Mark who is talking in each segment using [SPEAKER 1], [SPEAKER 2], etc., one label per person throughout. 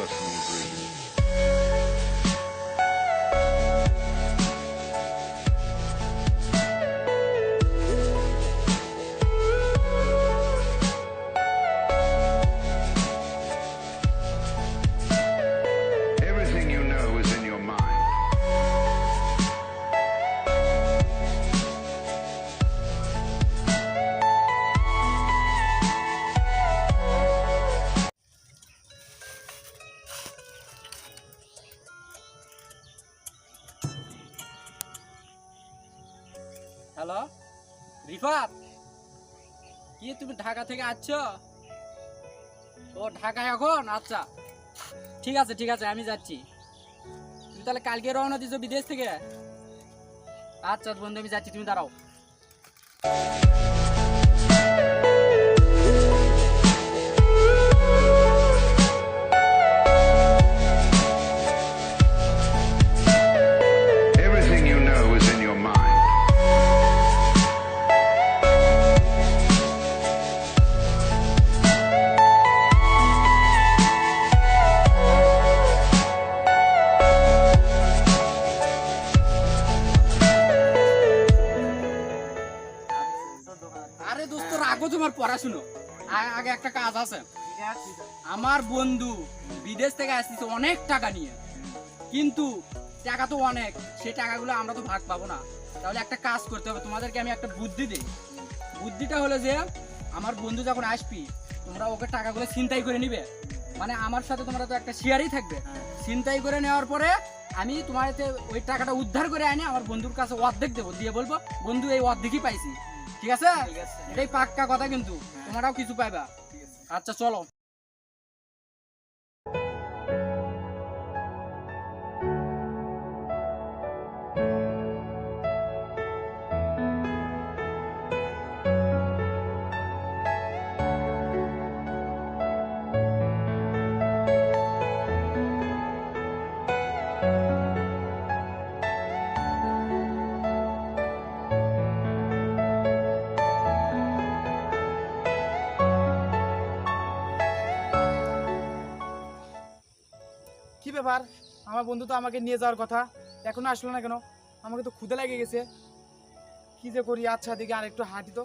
[SPEAKER 1] personal grief.
[SPEAKER 2] Hello? Rifat? কি তুমি ঢাকা থেকে আসছো? ও, ঢাকায় এখন? আচ্ছা। ঠিক আছে ঠিক আছে, আমি যাচ্ছি। তুমি তাহলে কালকে রওনা দিছো বিদেশ থেকে? আচ্ছা বন্ধু, আমি যাচ্ছি, তুমি দাঁড়াও। পড়াশুনো। আগে একটা কাজ আছে। আমার বন্ধু বিদেশ থেকে আসতেছে অনেক টাকা নিয়ে। কিন্তু টাকা তো অনেক, সেই টাকাগুলো আমরা তো ভাগ পাবো না। তাহলে একটা কাজ করতে হবে, তোমাদেরকে আমি একটা বুদ্ধি দিই। বুদ্ধিটা হলো যে, আমার বন্ধু যখন আসবি, তোমরা ওকে টাকাগুলো ছিনতাই করে নিবে। মানে আমার সাথে তোমরা তো একটা শেয়ারই থাকবে। ছিনতাই করে নেওয়ার পরে আমি তোমার ওই টাকাটা উদ্ধার করে আনি আমার বন্ধুর কাছে অর্ধেক দেবো। দিয়ে বলব, বন্ধু, এই অর্ধেকই পাইছি। ঠিক আছে? এটাই পাক্কা কথা কিন্তু। তোমরাও কিছু পাইবা। আচ্ছা চলো।
[SPEAKER 3] কি ব্যাপার? আমার বন্ধু তো আমাকে নিয়ে যাওয়ার কথা। এখনও আসলো না কেন? আমাকে তো ক্ষুদে লেগে গেছে। কি যে করি? আচ্ছা দেখি আর একটু হাঁটি তো।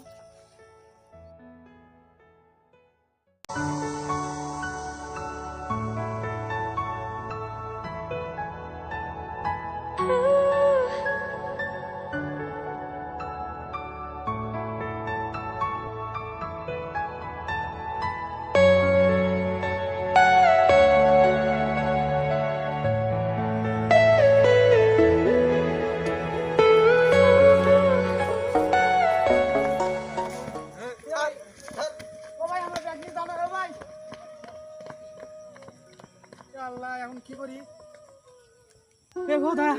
[SPEAKER 3] আল্লাহ এখন কি করি? এ খোদা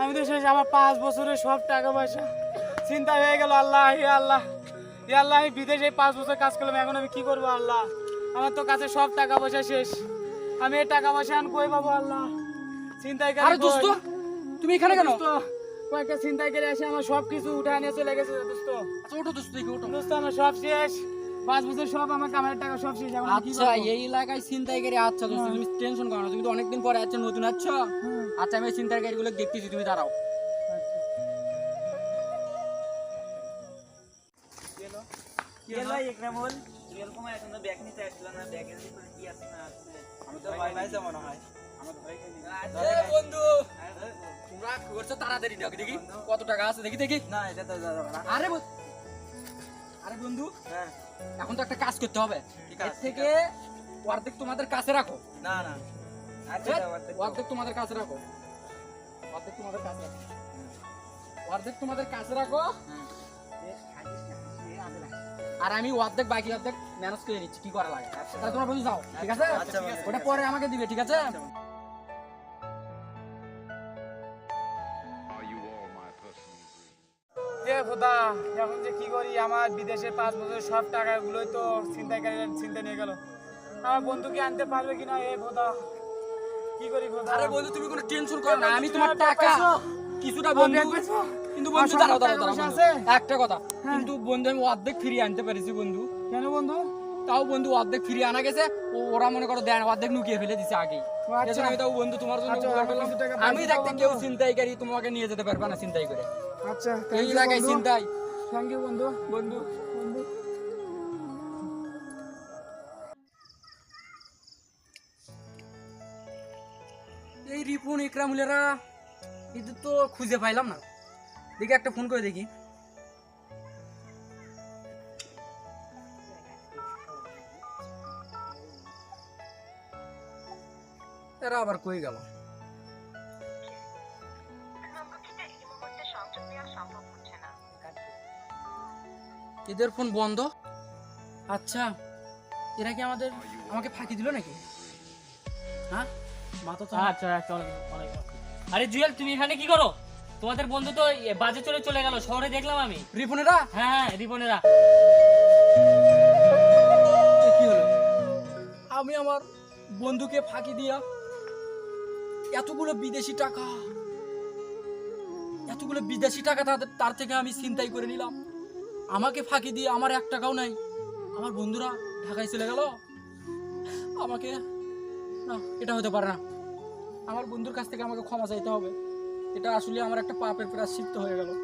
[SPEAKER 3] আমি তো শেষ আমার পাঁচ বছরের সব টাকা পয়সা চিন্তা হয়ে গেল আল্লাহ হে আল্লাহ হে আল্লাহ আমি বিদেশে পাঁচ বছর কাজ করলাম এখন আমি কি করব আল্লাহ? আমার তো কাছে সব টাকা পয়সা শেষ আমি এই টাকা পয়সা এখন কই পাবো আল্লাহ? চিন্তায়
[SPEAKER 2] আরে দোস্ত তুমি এখানে কেন?
[SPEAKER 3] কয়েকটা চিন্তায় করে এসে আমার সব কিছু উঠে নিয়ে চলে গেছে দোস্ত।
[SPEAKER 2] আচ্ছা ওঠো দোস্ত দেখি ওঠো।
[SPEAKER 3] দোস্ত আমার সব শেষ। পাঁচ বছর সব আমার কামারের টাকা সব শেষ এখন
[SPEAKER 2] আচ্ছা এই এলাকায় চিন্তাই করে আচ্ছা তুমি টেনশন করো না তুমি তো অনেকদিন পরে আছো নতুন আছো আচ্ছা আমি চিন্তার গাড়িগুলো দেখতেছি তুমি দাঁড়াও।
[SPEAKER 4] এলো ইকরামুল। তুই এরকম এখনও ব্যাগ নিতে আসলো না ব্যাগের ভিতরে কি আছে না আছে? আমি তো ভয় পাইছে মনে হয়। আমার ধরে খেয়ে নিবি।
[SPEAKER 2] বন্ধু! তোমরা করছ তাড়াতাড়ি দেখি দেখি। কত টাকা আছে দেখি দেখি।
[SPEAKER 4] না এটা তো
[SPEAKER 2] আরে বল- আরে বন্ধু
[SPEAKER 4] হ্যাঁ।
[SPEAKER 2] এখন তো একটা কাজ করতে হবে। এর থেকে অর্ধেক তোমাদের কাছে রাখো।
[SPEAKER 4] না না। আচ্ছা
[SPEAKER 2] হ্যাঁ,
[SPEAKER 4] অর্ধেক
[SPEAKER 2] তোমাদের কাছে রাখো। অর্ধেক তোমাদের কাছে রাখো। অর্ধেক তোমাদের কাছে রাখো। আর আমি অর্ধেক বাকি অর্ধেক ম্যানেজ করে নিচ্ছি কি করা লাগে? তাহলে তোমরা বন্ধু যাও ঠিক আছে?
[SPEAKER 4] আচ্ছা, বন্ধু, ঠিক
[SPEAKER 2] ওটা পরে আমাকে দিবে ঠিক আছে?
[SPEAKER 3] খোদা এখন যে কি করি? আমার বিদেশে পাঁচ বছর সব টাকাগুলোই তো ছিনতাইকারী নিয়ে গেল। আমার বন্ধুকে আনতে পারবে কিনা খোদা কি করি খোদা?
[SPEAKER 2] আরে বন্ধু তুমি কোনো টেনশন করো না। আমি তোমার টাকা কিছুটা বন্ধু কিন্তু বন্ধু দাঁড়াও দাঁড়াও? একটা কথা
[SPEAKER 3] হ্যাঁ।
[SPEAKER 2] কিন্তু বন্ধু আমি অর্ধেক ফিরিয়ে আনতে পেরেছি বন্ধু।
[SPEAKER 3] কেন বন্ধু?
[SPEAKER 2] তাও বন্ধু অর্ধেক ফিরিয়ে আনা গেছে। ওরা মনে করো দেন অর্ধেক লুকিয়ে ফেলে দিছে আগেই।
[SPEAKER 3] আচ্ছা।
[SPEAKER 2] আমি তাও বন্ধু তোমার জন্য
[SPEAKER 3] আচ্ছা,
[SPEAKER 2] আমি
[SPEAKER 3] দাও
[SPEAKER 2] কেউ। চিন্তাইকারী তোমাকে নিয়ে যেতে পারবে না চিন্তাই করে।
[SPEAKER 3] আচ্ছা
[SPEAKER 2] এই এলাকায় চিন্তাই
[SPEAKER 3] থ্যাংক ইউ বন্ধু।
[SPEAKER 2] বন্ধু।
[SPEAKER 3] বন্ধু।
[SPEAKER 2] এই রিপুন ইকরামুলেরা এদের তো খুঁজে পাইলাম না। দেখি একটা ফোন করে দেখি। এরা আবার কই গেল? এদের ফোন বন্ধ? আচ্ছা এরা কি আমাদের আমাকে ফাঁকি দিল নাকি? হ্যাঁ? মাথা তো
[SPEAKER 5] আচ্ছা আচ্ছা আরে জুয়েল তুমি এখানে কি করো? তোমাদের বন্ধু তো বাজে চলে চলে গেল শহরে দেখলাম আমি।
[SPEAKER 2] রিপনেরা?
[SPEAKER 5] হ্যাঁ হ্যাঁ রিপনেরা।
[SPEAKER 2] কি হলো? আমি আমার বন্ধুকে ফাঁকি দিয়া এতগুলো বিদেশি টাকা এতগুলো বিদেশি টাকা তাদের তার থেকে আমি চিন্তাই করে নিলাম। আমাকে ফাঁকি দিয়ে আমার এক টাকাও নাই। আমার বন্ধুরা ঢাকায় চলে গেল। আমাকে, না, এটা হতে পারে না। আমার বন্ধুর কাছ থেকে আমাকে ক্ষমা চাইতে হবে। এটা আসলে আমার একটা পাপের প্রাশ্চিত্য হয়ে গেল।